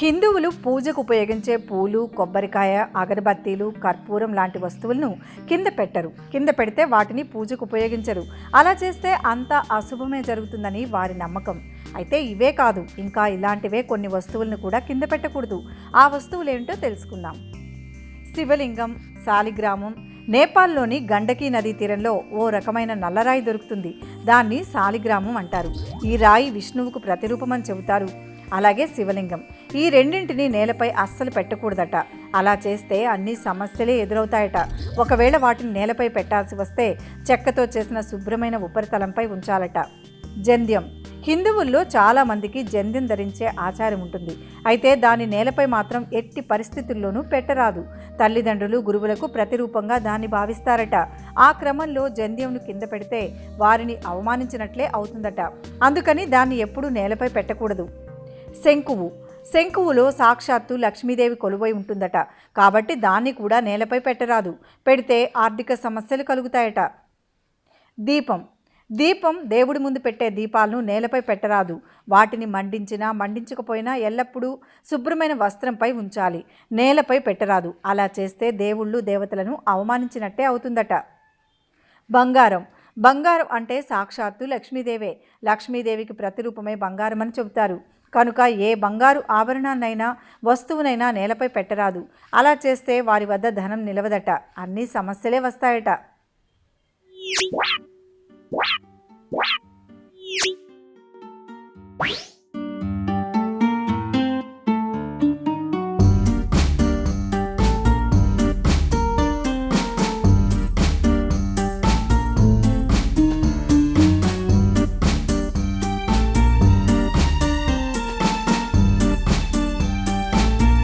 హిందువులు పూజకు ఉపయోగించే పూలు కొబ్బరికాయ అగరబత్తీలు కర్పూరం లాంటి వస్తువులను కింద పెట్టరు. కింద పెడితే వాటిని పూజకు ఉపయోగించరు. అలా చేస్తే అంత అశుభమే జరుగుతుందని వారి నమ్మకం. అయితే ఇవే కాదు ఇంకా ఇలాంటివే కొన్ని వస్తువులను కూడా కింద పెట్టకూడదు. ఆ వస్తువులేంటో తెలుసుకుందాం. శివలింగం శాలిగ్రామం. నేపాల్లోని గండకీ నదీ తీరంలో ఓ రకమైన నల్లరాయి దొరుకుతుంది. దాన్ని శాలిగ్రామం అంటారు. ఈ రాయి విష్ణువుకు ప్రతిరూపమని చెబుతారు. అలాగే శివలింగం. ఈ రెండింటిని నేలపై అస్సలు పెట్టకూడదట. అలా చేస్తే అన్ని సమస్యలే ఎదురవుతాయట. ఒకవేళ వాటిని నేలపై పెట్టాల్సి వస్తే చెక్కతో చేసిన శుభ్రమైన ఉపరితలంపై ఉంచాలట. జంధ్యం. హిందువుల్లో చాలామందికి జంధ్యం ధరించే ఆచారం ఉంటుంది. అయితే దాని నేలపై మాత్రం ఎట్టి పరిస్థితుల్లోనూ పెట్టరాదు. తల్లిదండ్రులు గురువులకు ప్రతిరూపంగా దాన్ని భావిస్తారట. ఆ క్రమంలో జంధ్యంను కింద పెడితే వారిని అవమానించినట్లే అవుతుందట. అందుకని దాన్ని ఎప్పుడూ నేలపై పెట్టకూడదు. శంకువు. శంకువులో సాక్షాత్తు లక్ష్మీదేవి కొలువై ఉంటుందట. కాబట్టి దాన్ని కూడా నేలపై పెట్టరాదు. పెడితే ఆర్థిక సమస్యలు కలుగుతాయట. దీపం. దీపం దేవుడి ముందు పెట్టే దీపాలను నేలపై పెట్టరాదు. వాటిని మండించినా మండించకపోయినా ఎల్లప్పుడూ శుభ్రమైన వస్త్రంపై ఉంచాలి. నేలపై పెట్టరాదు. అలా చేస్తే దేవుళ్ళు దేవతలను అవమానించినట్టే అవుతుందట. బంగారం. బంగారం అంటే సాక్షాత్తు లక్ష్మీదేవే. లక్ష్మీదేవికి ప్రతిరూపమే బంగారం అని చెబుతారు. కనుక ఏ బంగారు ఆభరణాన్నైనా వస్తువునైనా నేలపై పెట్టరాదు. అలా చేస్తే వారి వద్ద ధనం నిలవదట. అన్ని సమస్యలే వస్తాయట. What?